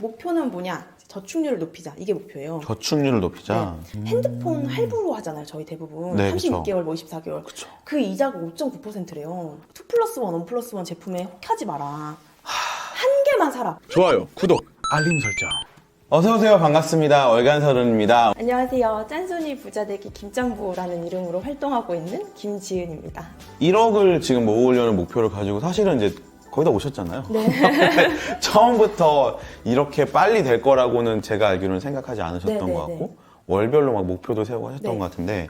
목표는 뭐냐? 저축률을 높이자. 이게 목표예요. 저축률을 높이자. 음. 핸드폰 할부로 하잖아요, 저희 대부분. 네, 36개월, 뭐 24개월. 그쵸. 그 이자가 5.9%래요. 2 플러스 1, 1 플러스 1 제품에 혹하지 마라. 한 개만 사라. 좋아요, 구독, 알림 설정. 어서오세요. 반갑습니다. 월간서른입니다. 안녕하세요. 짠순이 부자되기 김짱부라는 이름으로 활동하고 있는 김지은입니다. 1억을 지금 모으려는 목표를 가지고 사실은 이제 거의 다 오셨잖아요. 네. 처음부터 이렇게 빨리 될 거라고는 제가 알기로는 생각하지 않으셨던 네, 네, 것 같고 월별로 막 목표도 세우고 하셨던 네. 것 같은데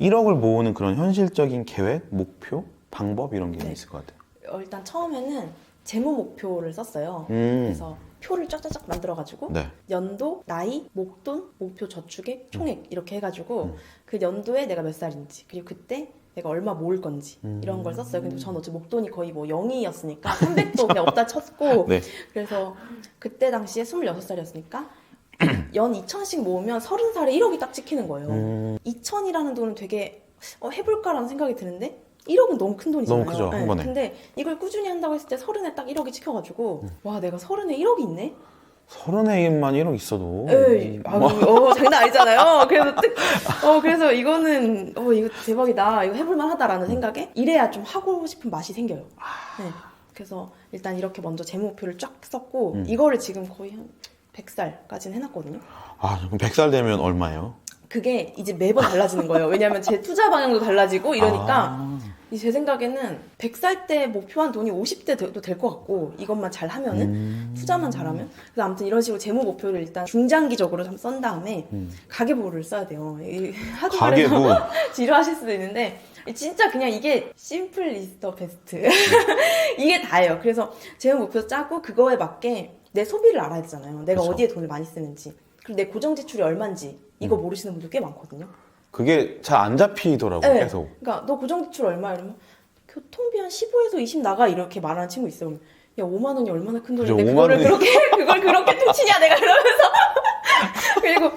1억을 모으는 그런 현실적인 계획, 목표, 방법 이런 게 네. 있을 것 같아요. 어, 일단 처음에는 재무 목표를 썼어요. 음. 그래서 표를 쫙쫙쫙 만들어가지고 네. 연도, 나이, 목돈, 목표 저축액, 총액 이렇게 해가지고 음. 그 연도에 내가 몇 살인지 그리고 그때 내가 얼마 모을 건지 음. 이런 걸 썼어요. 근데 전 어차피 목돈이 거의 뭐 0이었으니까 300도 그냥 없다 쳤고 네. 그래서 그때 당시에 26살이었으니까 연 2천씩 모으면 30살에 1억이 딱 찍히는 거예요. 음, 2천이라는 돈은 되게 어, 해볼까라는 생각이 드는데 1억은 너무 큰 돈이잖아요. 너무 크죠, 한 번에. 근데 이걸 꾸준히 한다고 했을 때 서른에 딱 1억이 찍혀가지고 음. 와 내가 서른에 1억이 있네? 서른에만 1억 있어도 에이, 아, 어, 장난 아니잖아요. 그래서 뜻, 어, 그래서 이거는 어, 이거 대박이다. 이거 해볼만 하다라는 생각에 이래야 좀 하고 싶은 맛이 생겨요. 네. 그래서 일단 이렇게 먼저 재무 목표를 쫙 썼고 음. 이거를 지금 거의 한 100살까지는 해놨거든요. 아, 그럼 100살 되면 얼마예요? 그게 이제 매번 달라지는 거예요. 왜냐하면 제 투자 방향도 달라지고 이러니까 아, 이 제 생각에는 100살 때 목표한 돈이 50대도 될 것 같고 이것만 잘 하면은 음. 투자만 잘하면 그래서 아무튼 이런 식으로 재무 목표를 일단 중장기적으로 좀 썬 다음에 음. 가계부를 써야 돼요. 이- 하도 가계부. 지루하실 수도 있는데 진짜 그냥 이게 심플 리스터 베스트 이게 다예요. 그래서 재무 목표 짜고 그거에 맞게 내 소비를 알아야 되잖아요. 내가 그쵸. 어디에 돈을 많이 쓰는지 그리고 내 고정 지출이 얼마인지 이거 모르시는 분들 꽤 많거든요. 그게 잘 안 잡히더라고요, 네. 계속. 그러니까 너 고정 지출 얼마 이러면 교통비 한 15에서 20 나가 이렇게 말하는 친구 있어요. 야 5만 원이 얼마나 큰 그죠, 돈인데 5만 그거를 원이- 그렇게 그걸 그렇게 퉁치냐 내가 이러면서 그리고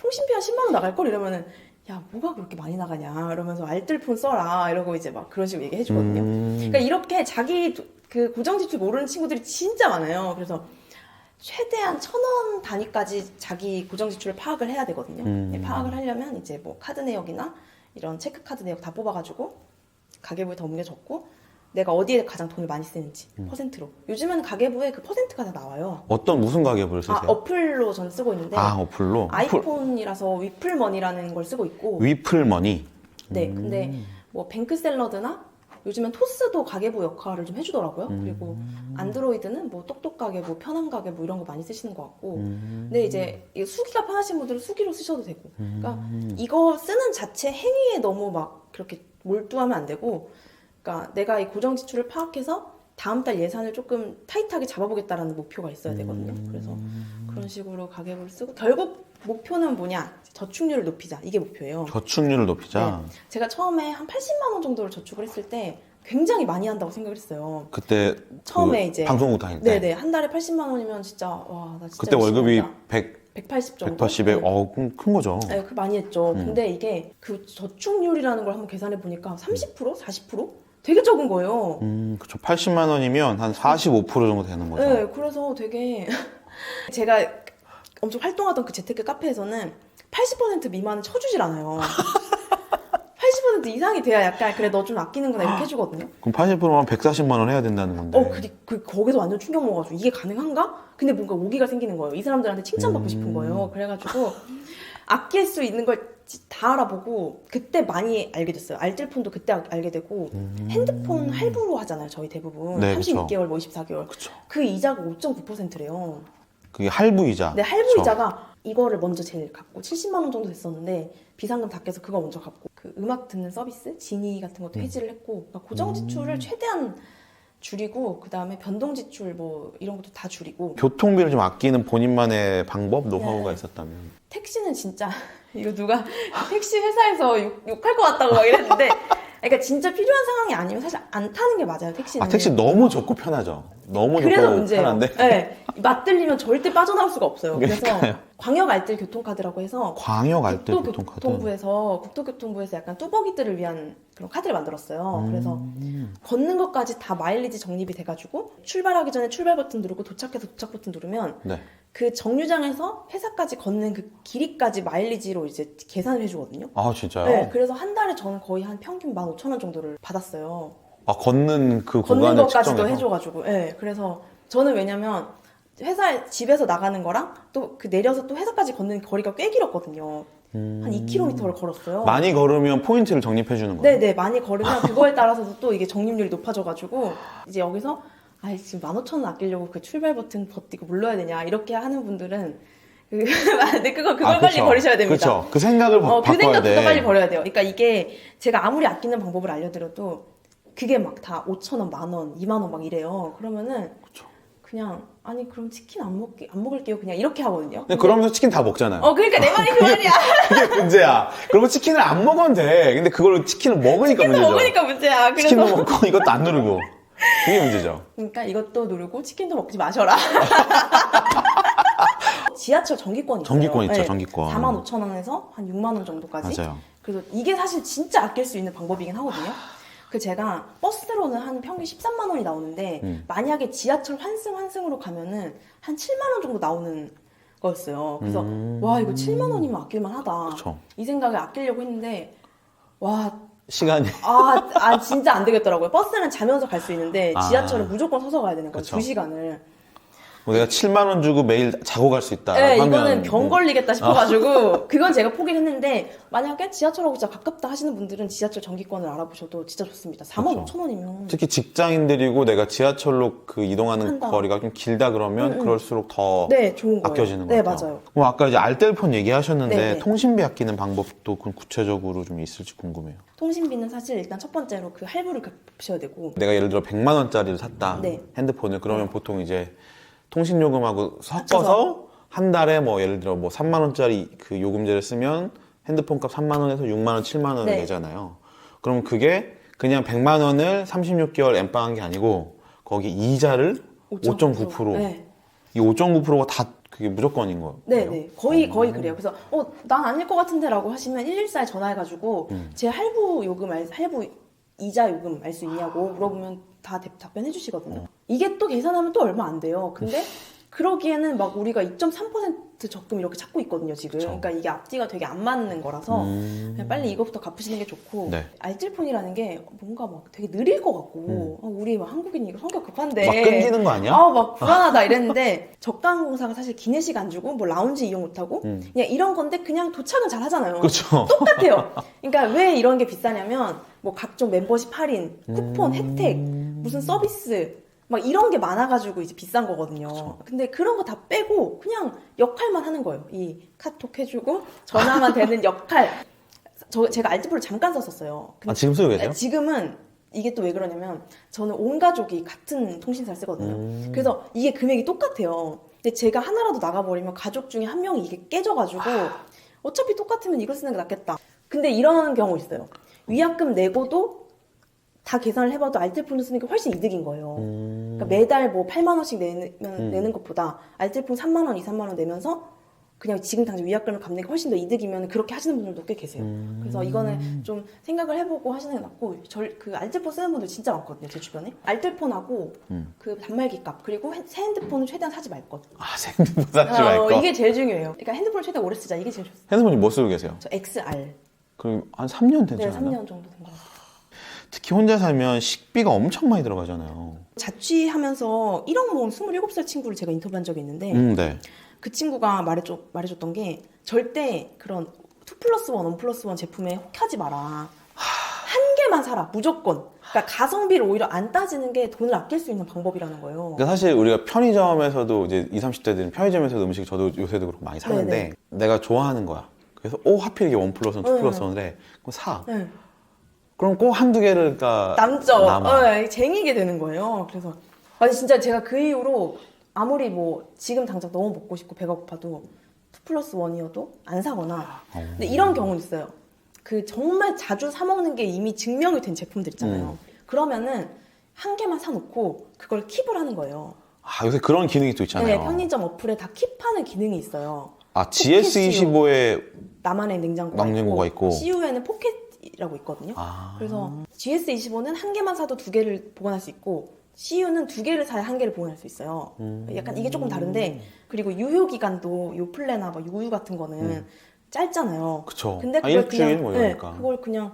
통신비 한 10만 원 나갈 걸 이러면은 야 뭐가 그렇게 많이 나가냐 이러면서 알뜰폰 써라 이러고 이제 막 그런 식으로 얘기해 주거든요. 음. 그러니까 이렇게 자기 도- 그 고정 지출 모르는 친구들이 진짜 많아요. 그래서 최대한 천 원 단위까지 자기 고정 지출을 파악을 해야 되거든요. 음. 네, 파악을 하려면 이제 뭐 카드 내역이나 이런 체크 카드 내역 다 뽑아가지고 가계부에 다 옮겨 적고 내가 어디에 가장 돈을 많이 쓰는지 음. 퍼센트로. 요즘에는 가계부에 그 퍼센트가 다 나와요. 어떤 무슨 가계부를 쓰세요? 아 어플로 전 쓰고 있는데 아, 어플로? 아이폰이라서 위플머니라는 걸 쓰고 있고 위플머니. 네, 근데 뭐 뱅크 샐러드나 요즘엔 토스도 가계부 역할을 좀 해주더라고요. 그리고 안드로이드는 뭐 똑똑 가계부, 편한 가계부 이런 거 많이 쓰시는 것 같고. 근데 이제 수기가 편하신 분들은 수기로 쓰셔도 되고. 그러니까 이거 쓰는 자체 행위에 너무 막 그렇게 몰두하면 안 되고. 그러니까 내가 이 고정 지출을 파악해서 다음 달 예산을 조금 타이트하게 잡아보겠다라는 목표가 있어야 되거든요. 그래서 그런 식으로 가계부를 쓰고 결국 목표는 뭐냐? 저축률을 높이자. 이게 목표예요. 저축률을 높이자. 제가 처음에 한 80만 원 정도를 저축을 했을 때 굉장히 많이 한다고 생각을 했어요. 그때 처음에 그 이제 방송국 다닐 때 네네 한 달에 80만 원이면 진짜 와 나 진짜 그때 월급이 열심히 한다. 100, 180 정도. 180에 네. 어, 그럼 큰 거죠. 네, 그 많이 했죠. 음. 근데 이게 그 저축률이라는 걸 한번 계산해 보니까 30% 40% 되게 적은 거예요. 음, 그쵸. 80만 원이면 한 45% 정도 되는 거죠. 네, 그래서 되게 제가 엄청 활동하던 그 재테크 카페에서는 80% 미만은 쳐주질 않아요. 80% 이상이 돼야 약간 그래 너 좀 아끼는구나 이렇게 해주거든요. 그럼 80%면 140만 원 해야 된다는 건데. 어, 그, 그, 거기서 완전 충격 먹어가지고, 이게 가능한가? 근데 뭔가 오기가 생기는 거예요. 이 사람들한테 칭찬받고 음. 싶은 거예요. 그래가지고, 아낄 수 있는 걸 다 알아보고, 그때 많이 알게 됐어요. 알뜰폰도 그때 알- 알게 되고, 핸드폰 할부로 하잖아요, 저희 대부분. 음. 네, 그쵸. 36개월, 뭐 24개월. 그쵸. 그 이자가 5.9%래요. 그게 할부 이자. 근데 할부 그쵸. 이자가 이거를 먼저 제일 갚고, 70만 원 정도 됐었는데, 비상금 다 깨서 그거 먼저 갚고, 그 음악 듣는 서비스? 지니 같은 음. 것도 해지를 했고, 그러니까 고정 지출을 최대한 줄이고 그 다음에 변동 지출 뭐 이런 것도 다 줄이고 교통비를 좀 아끼는 본인만의 방법, 노하우가 네. 있었다면. 택시는 진짜 이거 누가 택시 회사에서 욕, 욕할 것 같다고 막 이랬는데 그러니까 진짜 필요한 상황이 아니면 사실 안 타는 게 맞아요 택시는. 아 택시 너무 좋고 편하죠. 너무 그래서 좋고 문제예요. 편한데 네. 맞들리면 절대 빠져나올 수가 없어요. 그래서 그러니까요. 광역 알뜰 교통카드라고 해서 광역 알뜰 교통카드. 국토교통부에서 국토교통부에서 약간 뚜벅이들을 위한 그런 카드를 만들었어요. 그래서 음. 걷는 것까지 다 마일리지 적립이 돼가지고 출발하기 전에 출발 버튼 누르고 도착해서 도착 버튼 누르면 네. 그 정류장에서 회사까지 걷는 그 길이까지 마일리지로 이제 계산을 해주거든요. 아 진짜요? 네, 그래서 한 달에 저는 거의 한 평균 15,000원 정도를 받았어요. 아 걷는 그 걷는 구간을 것까지도 측정해서 해줘가지고, 예. 그래서 저는 왜냐면 회사에 집에서 나가는 거랑 또 그 내려서 또 회사까지 걷는 거리가 꽤 길었거든요. 한 2km를 걸었어요. 음. 많이 걸으면 포인트를 적립해 주는 거예요. 네네 많이 걸으면 그거에 따라서도 또 이게 적립률이 높아져가지고 이제 여기서 아 지금 15,000원 아끼려고 그 출발 버튼 버티고 눌러야 되냐 이렇게 하는 분들은 그, 네, 그거 그걸 아, 빨리 그쵸. 버리셔야 됩니다. 그쵸. 그 생각을 바, 어, 그 바꿔야 생각부터 돼. 빨리 버려야 돼요. 그러니까 이게 제가 아무리 아끼는 방법을 알려드려도 그게 막 다 5,000원, 만 원, 2만 원 막 이래요. 그러면은 그쵸. 그냥 아니 그럼 치킨 안 먹기 안 먹을게요. 그냥 이렇게 하거든요. 근데 그러면서 치킨 다 먹잖아요. 어 그러니까 내 말이 그 말이야. 그게 문제야. 그리고 치킨을 안 먹으면 돼. 근데 그걸 치킨을 먹으니까 치킨을 문제죠. 먹으니까 문제야. 그래서 치킨도 먹고 이것도 안 누르고. 그게 문제죠. 그러니까 이것도 누르고 치킨도 먹지 마셔라. 지하철 전기권 있어요. 전기권 있죠, 전기권. 4만 5천 원에서 한 6만 원 정도까지. 맞아요. 그래서 이게 사실 진짜 아낄 수 있는 방법이긴 하거든요. 그 제가 버스로는 한 평균 13만 원이 나오는데 음. 만약에 지하철 환승 환승으로 가면은 한 7만 원 정도 나오는 거였어요. 그래서 음. 와 이거 7만 원이면 아낄만 하다. 그쵸. 이 생각을 아끼려고 했는데 와 시간이. 아, 아, 진짜 안 되겠더라고요. 버스는 자면서 갈 수 있는데 아. 지하철은 무조건 서서 가야 되는 거예요. 그쵸. 두 시간을. 뭐 내가 7만 원 주고 매일 자고 갈 수 있다. 네, 하면 이거는 병 음. 걸리겠다 싶어가지고 그건 제가 포기를 했는데 만약에 지하철하고 진짜 가깝다 하시는 분들은 지하철 전기권을 알아보셔도 진짜 좋습니다. 4만 그쵸. 5천 원이면 특히 직장인들이고 내가 지하철로 그 이동하는 한다. 거리가 좀 길다 그러면 음, 음. 그럴수록 더 네 좋은 거예요. 아껴지는 네것 같아요. 맞아요. 뭐 아까 이제 알뜰폰 얘기하셨는데 네, 네. 통신비 아끼는 방법도 그 구체적으로 좀 있을지 궁금해요. 통신비는 사실 일단 첫 번째로 그 할부를 갚으셔야 되고 내가 예를 들어 100만 원짜리를 샀다. 네. 핸드폰을 그러면 보통 이제 통신 요금하고 섞어서 합쳐서? 한 달에 뭐 예를 들어 뭐 3만 원짜리 그 요금제를 쓰면 핸드폰 값 3만 원에서 6만 원, 7만 원을 네. 내잖아요. 그럼 그게 그냥 100만 원을 36개월 엠빵한 게 아니고 거기 이자를 5.9%. 네. 이 5.9%가 다 그게 무조건인 거예요. 네, 네. 거의, 거의 그래요. 그래서, 어, 난 아닐 것 같은데 라고 하시면 114에 전화해가지고, 음. 제 할부 요금 알, 할부 이자 요금 알 수 있냐고 물어보면 다 대- 답변해 주시거든요. 이게 또 계산하면 또 얼마 안 돼요. 근데 그러기에는 막 우리가 2.3% 적금 이렇게 찾고 있거든요, 지금. 그쵸. 그러니까 이게 앞뒤가 되게 안 맞는 거라서, 음. 그냥 빨리 이거부터 갚으시는 게 좋고, 네. 알뜰폰이라는 게 뭔가 막 되게 느릴 것 같고, 어, 우리 막 한국인이 이거 성격 급한데. 음. 막 끊기는 거 아니야? 아, 막 불안하다 이랬는데 적당공사가 사실 기내식 안 주고 뭐 라운지 이용 못 하고 음. 그냥 이런 건데 그냥 도착은 잘 하잖아요. 그렇죠. 똑같아요. 그러니까 왜 이런 게 비싸냐면 뭐 각종 멤버십 할인, 쿠폰, 혜택, 무슨 서비스 막 이런 게 많아가지고 이제 비싼 거거든요. 근데 그런 거 다 빼고 그냥 역할만 하는 거예요. 이 카톡 해주고 전화만 되는 역할. 저 제가 알뜰폰을 잠깐 썼었어요. 근데 아, 지금 쓰고 계세요? 지금은 이게 또 왜 그러냐면 저는 온 가족이 같은 통신사를 쓰거든요. 음. 그래서 이게 금액이 똑같아요. 근데 제가 하나라도 나가버리면 가족 중에 한 명이 이게 깨져가지고 어차피 똑같으면 이거 쓰는 게 낫겠다. 근데 이런 경우 있어요. 위약금 내고도 다 계산을 해봐도 알뜰폰을 쓰는 게 훨씬 이득인 거예요. 음. 그러니까 매달 뭐 8만 원씩 내는, 음. 내는 것보다 알뜰폰 3만 원, 2, 3만 원 내면서 그냥 지금 당장 위약금을 갚는 게 훨씬 더 이득이면 그렇게 하시는 분들도 꽤 계세요. 음. 그래서 이거는 좀 생각을 해보고 하시는 게 낫고 절, 그 알뜰폰 쓰는 분들 진짜 많거든요. 제 주변에. 알뜰폰하고 음. 그 단말기 값 그리고 핸- 새 핸드폰은 최대한 사지 말 것. 아, 생각보다 사지 어, 말거. 이게 제일 중요해요. 그러니까 핸드폰을 최대한 오래 쓰자. 이게 제일 좋습니다. 핸드폰이 뭐 쓰고 계세요? 저 XR. 그럼 한 3년 네, 됐잖아요. 3년 정도 된 것 같아요. 특히 혼자 살면 식비가 엄청 많이 들어가잖아요. 자취하면서 1억 모은 27살 친구를 제가 인터뷰한 적이 있는데 음, 네. 그 친구가 말해줘, 말해줬던 게 절대 그런 2 플러스 1, 1 플러스 1 제품에 혹하지 마라. 한 개만 사라. 무조건. 그러니까 가성비를 오히려 안 따지는 게 돈을 아낄 수 있는 방법이라는 거예요. 그러니까 사실 우리가 편의점에서도 이제 20, 30대들은 편의점에서도 음식 저도 요새도 그렇고 많이 사는데 네네. 내가 좋아하는 거야. 그래서 오 하필 이게 원 플러스 원, 투 네. 플러스 원이래. 그럼 사. 네. 그럼 꼭 한두 개를 그러니까 남죠. 남아. 어, 예, 쟁이게 되는 거예요. 그래서 아니 진짜 제가 그 이후로 아무리 뭐 지금 당장 너무 먹고 싶고 배가 고파도 2 플러스 1이어도 안 사거나 어. 근데 이런 경우는 있어요. 그 정말 자주 사 먹는 게 이미 증명이 된 제품들 있잖아요. 그러면은 한 개만 사놓고 그걸 킵을 하는 거예요. 아, 요새 그런 기능이 또 있잖아요. 네, 편의점 어플에 다 킵하는 기능이 있어요. 아, GS25에 나만의 냉장고가, 냉장고가 있고. CU에는 포켓이 라고 있거든요. 아. 그래서 GS25는 한 개만 사도 두 개를 보관할 수 있고 CU는 두 개를 사야 한 개를 보관할 수 있어요. 음. 약간 이게 조금 다른데 그리고 유효 기간도 요플레나 막 우유 같은 거는 짧잖아요. 음. 그쵸. 근데 아, 그걸 일주일 그냥 뭐 네. 그걸 그냥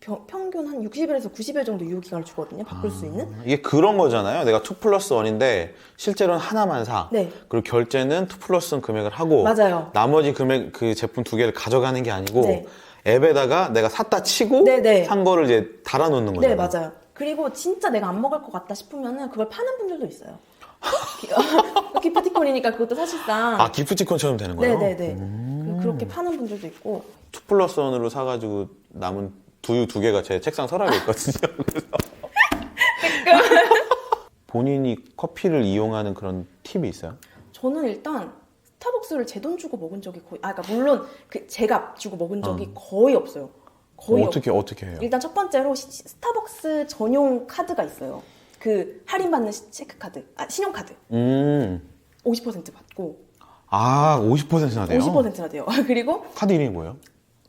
평- 평균 한 60일에서 90일 정도 유효 기간을 주거든요. 바꿀 아. 수 있는. 이게 그런 거잖아요. 내가 2 플러스 1인데 실제로는 하나만 사. 네. 그리고 결제는 2 플러스 1 금액을 하고 맞아요. 나머지 금액 그 제품 두 개를 가져가는 게 아니고 네. 앱에다가 내가 샀다 치고 네, 네. 산 거를 이제 달아 놓는 거잖아요. 네, 맞아요. 그리고 진짜 내가 안 먹을 것 같다 싶으면은 그걸 파는 분들도 있어요. 기프티콘이니까 그것도 사실상 아, 기프티콘처럼 되는 거예요? 네네네. 그- 그렇게 파는 분들도 있고. 2 플러스 1으로 사가지고 남은 두유 두 개가 제 책상 서랍에 있거든요. 그래서 본인이 커피를 이용하는 그런 팁이 있어요? 저는 일단 스타벅스를 제 돈 주고 먹은 적이 거의, 아, 그러니까 물론 그 제가 주고 먹은 적이 거의 없어요. 거의 없 어떻게 어떻게 해요? 일단 첫 번째로 시- 스타벅스 전용 카드가 있어요. 그 할인받는 시- 체크 카드, 아, 신용 카드. 음, 50% 받고, 아 50%나 돼요? 50%나 돼요. 그리고 카드 이름이 뭐예요?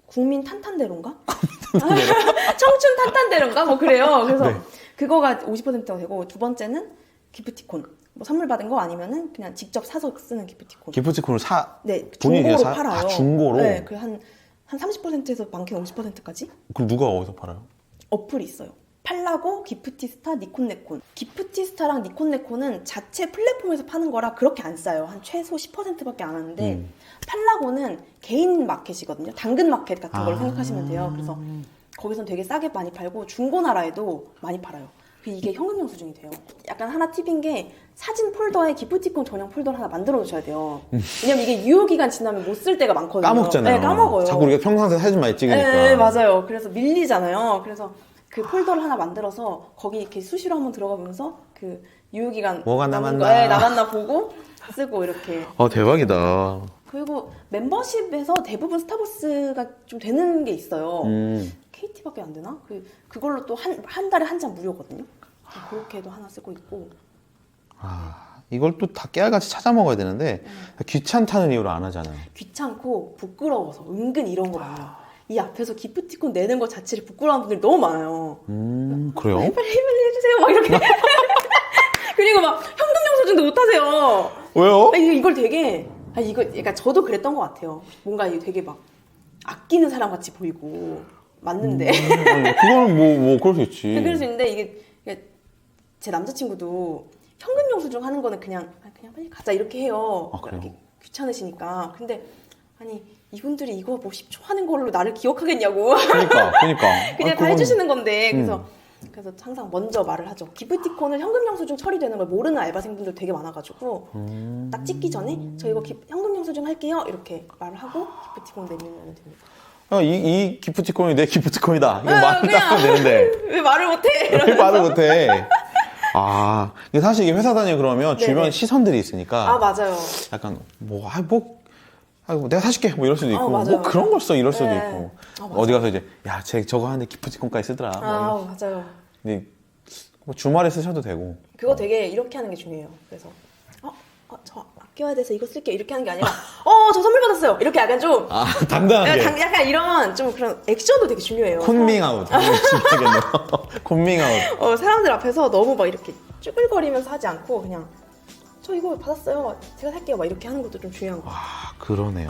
국민 탄탄대로인가? 청춘 탄탄대로인가? 뭐 그래요. 그래서 네. 그거가 50%가 되고 두 번째는 기프티콘. 뭐 선물 받은 거 아니면은 그냥 직접 사서 쓰는 기프티콘. 기프티콘을 사 네, 본인이 중고로 사- 팔아요. 아, 중고로? 네, 그한 한 30%에서 많게는 50%까지 그럼 누가 어디서 팔아요? 어플이 있어요. 팔라고 기프티스타, 니콘네콘. 기프티스타랑 니콘네콘은 자체 플랫폼에서 파는 거라 그렇게 안 싸요. 한 최소 10%밖에 안 하는데 음. 팔라고는 개인 마켓이거든요. 당근 마켓 같은 걸 아. 생각하시면 돼요. 그래서 거기선 되게 싸게 많이 팔고 중고나라에도 많이 팔아요. 그 이게 현금 영 수준이 돼요. 약간 하나 팁인 게 사진 폴더에 기프티콘 전용 폴더를 하나 만들어 두셔야 돼요. 왜냐면 이게 유효 기간 지나면 못 쓸 때가 많거든요. 까먹잖아요. 네, 까먹어요. 자꾸 우리가 평상시에 사진 많이 찍으니까. 네, 맞아요. 그래서 밀리잖아요. 그래서 그 폴더를 하나 만들어서 거기 이렇게 수시로 한번 들어가 보면서 그 유효 기간 뭐가 남았나. 거, 네, 남았나 보고 쓰고 이렇게. 어 대박이다. 그리고 멤버십에서 대부분 스타벅스가 좀 되는 게 있어요. 음, KT밖에 안 되나? 그 그걸로 또 한 한 달에 한 잔 무료거든요. 그렇게도 하나 쓰고 있고. 아 이걸 또 다 깨알같이 찾아 먹어야 되는데 귀찮다는 이유로 안 하잖아요. 귀찮고 부끄러워서 은근 이런 거 많아요. 이 앞에서 기프티콘 내는 것 자체를 부끄러워하는 분들이 너무 많아요. 음 그래요? 빨리 빨리 해주세요. 막 이렇게. 그리고 막 현금 영수증도 못 하세요. 왜요? 아, 이거- 이걸 되게 아 이거 그러니까 저도 그랬던 것 같아요. 뭔가 되게 막 아끼는 사람 같이 보이고 맞는데 아니, 그거는 뭐, 뭐, 그럴 수 있지. 그럴 수 있는데 이게, 이게 제 남자친구도 현금 영수증 하는 거는 그냥 아, 그냥 빨리 가자 이렇게 해요. 아, 그래요? 귀찮으시니까. 근데 아니 이분들이 이거 뭐 10초 하는 걸로 나를 기억하겠냐고. 그러니까, 그러니까. 그냥 아, 다 그건- 해주시는 건데 그래서 음. 그래서 항상 먼저 말을 하죠. 기프티콘은 현금 영수증 처리되는 걸 모르는 알바생분들 되게 많아가지고 음. 딱 찍기 전에 저 이거 기- 현금 영수증 할게요 이렇게 말을 하고 기프티콘 내밀면 됩니다. 아, 이, 이 기프티콘이 내 기프티콘이다. 이거 아, 말을. 딱 하면 되는데. 왜 말을 못해? 왜. 말을 못해? 아, 사실 이게 회사 다니고 그러면 네네. 주변 시선들이 있으니까 아 맞아요. 약간 뭐, 아, 뭐, 아, 뭐 내가 사줄게 뭐 이럴 수도 있고 아, 맞아요. 뭐 그런 걸 써 이럴 수도 네. 있고 아, 맞아요. 어디 가서 이제 야, 쟤 저거 하는데 기프티콘까지 쓰더라. 뭐아 맞아요. 근데 뭐 주말에 쓰셔도 되고. 그거 되게 이렇게 하는 게 중요해요. 그래서 어, 어, 저 아껴야 돼서 이거 쓸게요 이렇게 하는 게 아니라 어, 저 선물 받았어요. 이렇게 약간 좀 아, 당당하게. 약간, 약간 이런 좀 그런 액션도 되게 중요해요. 콘밍아웃. 콘밍아웃. 어, 사람들 앞에서 너무 막 이렇게 쭈글거리면서 하지 않고 그냥 저 이거 받았어요. 제가 살게요. 막 이렇게 하는 것도 좀 중요한 거. 아, 그러네요.